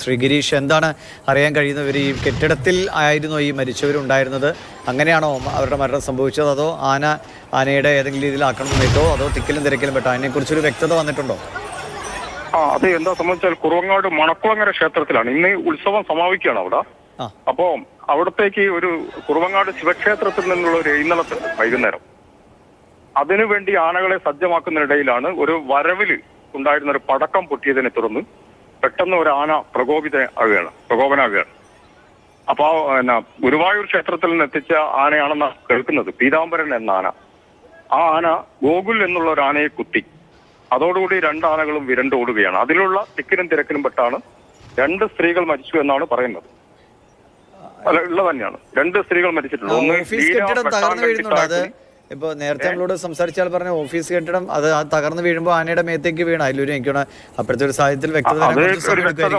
ശ്രീ ഗിരീഷ് എന്താണ് അറിയാൻ കഴിയുന്നവർ ഈ കെട്ടിടത്തിൽ ആയിരുന്നു ഈ മരിച്ചവരുണ്ടായിരുന്നത്? അങ്ങനെയാണോ അവരുടെ മരണം സംഭവിച്ചത്? അതോ ആന ആനയുടെ ഏതെങ്കിലും രീതിയിൽ ആക്രമണം നീട്ടോ അതോ തിക്കിലും തിരക്കിലും പെട്ടോ? അതിനെക്കുറിച്ചൊരു വ്യക്തത വന്നിട്ടുണ്ടോ? ആ അത് എന്താ സംബന്ധിച്ചാൽ കുറുവങ്ങാട് മണക്കുളങ്ങര ക്ഷേത്രത്തിലാണ്. ഇന്ന് ഉത്സവം സമാപിക്കുകയാണ് അവിടെ. അപ്പോ അവിടത്തേക്ക് ഒരു കുറുവങ്ങാട് ശിവക്ഷേത്രത്തിൽ നിന്നുള്ള ഒരു എഴുന്നള്ളത്ത് വൈകുന്നേരം. അതിനുവേണ്ടി ആനകളെ സജ്ജമാക്കുന്നതിനിടയിലാണ് ഒരു വരവിൽ ഉണ്ടായിരുന്ന ഒരു പടക്കം പൊട്ടിയതിനെ തുടർന്ന് പെട്ടെന്ന് ഒരു ആന പ്രകോപിത ആവുകയാണ് പ്രകോപനാകുകയാണ് അപ്പൊ ആ, എന്നാ ഗുരുവായൂർ ക്ഷേത്രത്തിൽ നിന്ന് എത്തിച്ച ആനയാണെന്ന് കേൾക്കുന്നത് പീതാംബരൻ എന്ന ആന. ആ ആന ഗോകുൽ എന്നുള്ള ഒരു ആനയെ കുത്തി. അതോടുകൂടി രണ്ട് ആനകളും വിരണ്ടോടുകയാണ് അതിലുള്ള തിക്കിനും തിരക്കിനും പെട്ടാണ് രണ്ട് സ്ത്രീകൾ മരിച്ചു എന്നാണ് പറയുന്നത്. അല്ല ഉള്ളത് തന്നെയാണ്. രണ്ട് സ്ത്രീകൾ മരിച്ചിട്ടുണ്ട്. ഒന്ന് ഓഫീസ് ലീല കെട്ടിടം തകർന്നു വെട്ടാങ്കൽ വീഴുന്നുണ്ട് അത് ചിത്താക്കിൽ. ഇപ്പൊ നേരത്തെ നമ്മളോട് സംസാരിച്ചാൽ പറഞ്ഞ ഓഫീസ് കെട്ടിടം അത് തകർന്നു വീഴുമ്പോൾ ആനയുടെ മേത്തേക്ക് വീണ അതിലൊരു എനിക്കാണ് അപ്പോഴത്തെ ഒരു സാഹചര്യത്തിൽ വ്യക്തത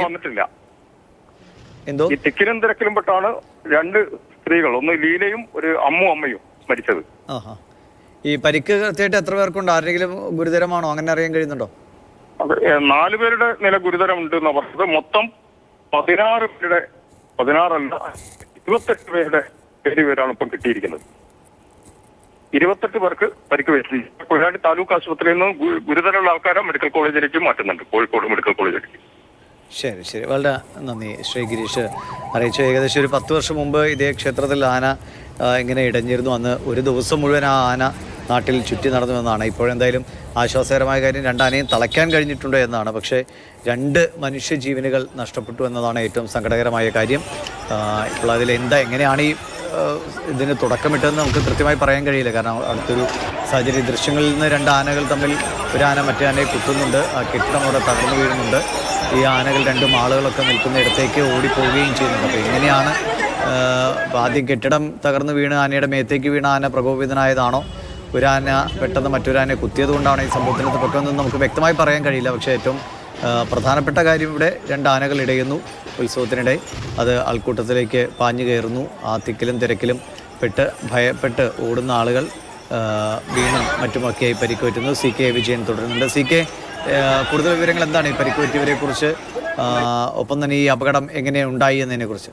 വന്നിട്ടില്ല. എന്തോ? ഈ തിക്കിനും തിരക്കിലും പെട്ടാണ് രണ്ട് സ്ത്രീകൾ ഒന്ന് ലീലയും ഒരു അമ്മു അമ്മയും മരിച്ചത്. ഈ പരിക്ക് കൃത്യമായിട്ട് എത്ര പേർക്കുണ്ട്? ആരെങ്കിലും ഗുരുതരമാണോ? അങ്ങനെ അറിയാൻ കഴിയുന്നുണ്ടോ? നാല് പേരുടെ നില ഗുരുതരമുണ്ട് എന്ന് പറഞ്ഞത്. മൊത്തം പതിനാറ് പേരുടെ പതിനാറല്ല ഇരുപത്തെട്ട് പേരുടെ പേര് പേരാണ് ഇപ്പം കിട്ടിയിരിക്കുന്നത്. ഇരുപത്തെട്ട് പേർക്ക് പരിക്ക് പറ്റിയിട്ടുണ്ട് കൊയിലാണ്ടി താലൂക്ക് ആശുപത്രിയിൽ നിന്ന് ഗുരുതരമുള്ള ആൾക്കാരെ മെഡിക്കൽ കോളേജിലേക്ക് മാറ്റുന്നുണ്ട്. കോഴിക്കോട് മെഡിക്കൽ കോളേജിലേക്ക്. ശരി ശരി. വളരെ നന്ദി ശ്രീ ഗിരീഷ്. അറിയിച്ചു ഏകദേശം ഒരു പത്ത് വർഷം മുമ്പ് ഇതേ ക്ഷേത്രത്തിൽ ആന ഇങ്ങനെ ഇടഞ്ഞിരുന്നു. അന്ന് ഒരു ദിവസം മുഴുവൻ ആ ആന നാട്ടിൽ ചുറ്റി നടന്നുവെന്നാണ്. ഇപ്പോഴെന്തായാലും ആശ്വാസകരമായ കാര്യം രണ്ടാനയും തളയ്ക്കാൻ കഴിഞ്ഞിട്ടുണ്ട് എന്നാണ്. പക്ഷേ രണ്ട് മനുഷ്യജീവനുകൾ നഷ്ടപ്പെട്ടു എന്നതാണ് ഏറ്റവും സങ്കടകരമായ കാര്യം. ഇപ്പോൾ അതിൽ എന്താ എങ്ങനെയാണ് ഈ ഇതിന് തുടക്കമിട്ടതെന്ന് നമുക്ക് കൃത്യമായി പറയാൻ കഴിയില്ല. കാരണം അടുത്തൊരു സാഹചര്യം ദൃശ്യങ്ങളിൽ നിന്ന് രണ്ട് ആനകൾ തമ്മിൽ ഒരു ആന മറ്റേ ആനയെ കുത്തുന്നുണ്ട്. ആ കെട്ടിടം അവിടെ തകർന്നു വീഴുന്നുണ്ട്. ഈ ആനകൾ രണ്ടും ആളുകളൊക്കെ നിൽക്കുന്ന ഇടത്തേക്ക് ഓടിപ്പോവുകയും ചെയ്യുന്നുണ്ട്. അപ്പോൾ എങ്ങനെയാണ് ആദ്യം കെട്ടിടം തകർന്നു വീണ് ആനയുടെ മേത്തേക്ക് വീണ ആന പ്രകോപിതനായതാണോ? ഒരു ആന പെട്ടെന്ന് മറ്റൊരാനെ കുത്തിയത് കൊണ്ടാണ് ഈ സംഭവത്തിന് തുടക്കമെന്ന് നമുക്ക് വ്യക്തമായി പറയാൻ കഴിയില്ല. പക്ഷേ ഏറ്റവും പ്രധാനപ്പെട്ട കാര്യം ഇവിടെ രണ്ട് ആനകൾ ഇടയുന്നു. ഉത്സവത്തിനിടെ അത് ആൾക്കൂട്ടത്തിലേക്ക് പാഞ്ഞു കയറുന്നു. ആ തിക്കിലും തിരക്കിലും പെട്ട് ഭയപ്പെട്ട് ഓടുന്ന ആളുകൾ വീണും മറ്റുമൊക്കെയായി പരിക്കുപറ്റുന്നു സി കെ വിജയൻ തുടരുന്നുണ്ട്. സി കെ കൂടുതൽ വിവരങ്ങൾ എന്താണ് ഈ പരിക്കുപറ്റിയവരെക്കുറിച്ച് കുറിച്ച് ഒപ്പം തന്നെ ഈ അപകടം എങ്ങനെ ഉണ്ടായി എന്നതിനെ കുറിച്ച്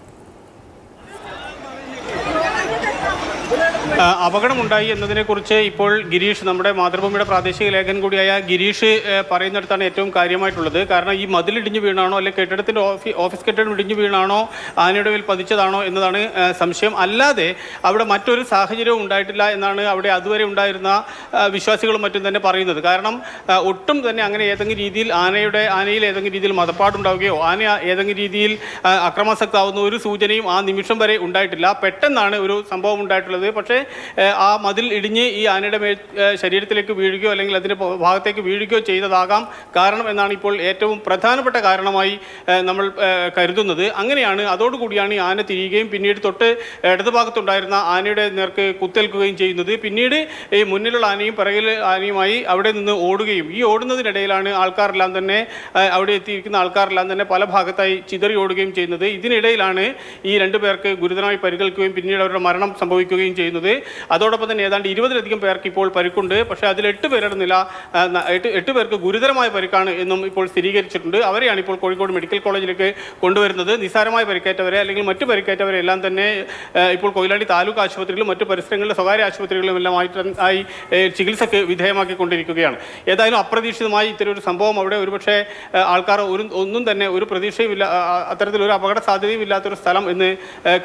ആ, അപകടമുണ്ടായി എന്നതിനെക്കുറിച്ച് ഇപ്പോൾ ഗിരീഷ് നമ്മുടെ മാതൃഭൂമിയുടെ പ്രാദേശിക ലേഖൻ കൂടിയായ ഗിരീഷ് പറയുന്നിടത്താണ് ഏറ്റവും കാര്യമായിട്ടുള്ളത്. കാരണം ഈ മതിലിടിഞ്ഞു വീണാണോ അല്ലെങ്കിൽ കെട്ടിടത്തിന്റെ ഓഫീ ഓഫീസ് കെട്ടിടം ഇടിഞ്ഞു വീണാണോ ആനയുടെ മേൽ പതിച്ചതാണോ എന്നതാണ് സംശയം. അല്ലാതെ അവിടെ മറ്റൊരു സാഹചര്യവും ഉണ്ടായിട്ടില്ല എന്നാണ് അവിടെ അതുവരെ ഉണ്ടായിരുന്ന വിശ്വാസികളും മറ്റും തന്നെ പറയുന്നത്. കാരണം ഒട്ടും തന്നെ അങ്ങനെ ഏതെങ്കിലും രീതിയിൽ ആനയുടെ ആനയിൽ ഏതെങ്കിലും രീതിയിൽ മതപ്പാടുണ്ടാവുകയോ ആന ഏതെങ്കിലും രീതിയിൽ അക്രമാസക്താവുന്ന ഒരു സൂചനയും ആ നിമിഷം വരെ ഉണ്ടായിട്ടില്ല. പെട്ടെന്നാണ് ഒരു സംഭവം ഉണ്ടായിട്ടുള്ളത്. പക്ഷേ ആ മതിൽ ഇടിഞ്ഞ് ഈ ആനയുടെ മേ ശരീരത്തിലേക്ക് വീഴുകയോ അല്ലെങ്കിൽ അതിന്റെ ഭാഗത്തേക്ക് വീഴുകയോ ചെയ്തതാകാം കാരണം എന്നാണ് ഇപ്പോൾ ഏറ്റവും പ്രധാനപ്പെട്ട കാരണമായി നമ്മൾ കരുതുന്നത്. അങ്ങനെയാണ് അതോടുകൂടിയാണ് ഈ ആന തിരിയുകയും പിന്നീട് തൊട്ട് ഇടതുഭാഗത്തുണ്ടായിരുന്ന ആനയുടെ നേർക്ക് കുത്തേൽക്കുകയും ചെയ്യുന്നത്. പിന്നീട് ഈ മുന്നിലുള്ള ആനയും പിറകിൽ ആനയുമായി അവിടെ നിന്ന് ഓടുകയും ഈ ഓടുന്നതിനിടയിലാണ് ആൾക്കാരെല്ലാം തന്നെ അവിടെ എത്തിയിരിക്കുന്ന ആൾക്കാരെല്ലാം തന്നെ പല ഭാഗത്തായി ചിതറി ഓടുകയും ചെയ്യുന്നത്. ഇതിനിടയിലാണ് ഈ രണ്ടു പേർക്ക് ഗുരുതരമായി പരിക്കേൽക്കുകയും പിന്നീട് അവരുടെ മരണം സംഭവിക്കുകയും ചെയ്യുന്നത്. അതോടൊപ്പം തന്നെ ഏതാണ്ട് ഇരുപതിലധികം പേർക്ക് ഇപ്പോൾ പരിക്കുണ്ട്. പക്ഷേ അതിൽ എട്ട് പേരുടെ നില എട്ട് എട്ട് പേർക്ക് ഗുരുതരമായ പരിക്കാണ് എന്നും ഇപ്പോൾ സ്ഥിരീകരിച്ചിട്ടുണ്ട്. അവരെയാണ് ഇപ്പോൾ കോഴിക്കോട് മെഡിക്കൽ കോളേജിലേക്ക് കൊണ്ടുവരുന്നത്. നിസ്സാരമായ പരിക്കേറ്റവരെ അല്ലെങ്കിൽ മറ്റ് പരിക്കേറ്റവരെ എല്ലാം തന്നെ ഇപ്പോൾ കൊയിലാണ്ടി താലൂക്ക് ആശുപത്രികളിലും മറ്റു പരിസരങ്ങളിലെ സ്വകാര്യ ആശുപത്രികളിലും എല്ലാം ആയിട്ട് ആയി ചികിത്സയ്ക്ക് വിധേയമാക്കിക്കൊണ്ടിരിക്കുകയാണ്. ഏതായാലും അപ്രതീക്ഷിതമായി ഇത്തരം ഒരു സംഭവം അവിടെ ഒരുപക്ഷെ ആൾക്കാർ ഒരു ഒന്നും തന്നെ ഒരു പ്രതീക്ഷയുമില്ല അത്തരത്തിലൊരു അപകട സാധ്യതയും ഇല്ലാത്തൊരു സ്ഥലം എന്ന്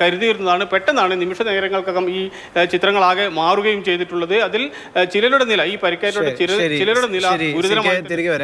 കരുതിയിരുന്നതാണ്. പെട്ടെന്നാണ് നിമിഷ നേരങ്ങൾക്കകം ഈ ആ, ചിത്രങ്ങളാകെ മാറുകയും ചെയ്തിട്ടുള്ളത് അതിൽ ചിലരുടെ നില ഈ ശരി ചിലരുടെ നില ഗുരുതരമായി തിരികെ വരാം.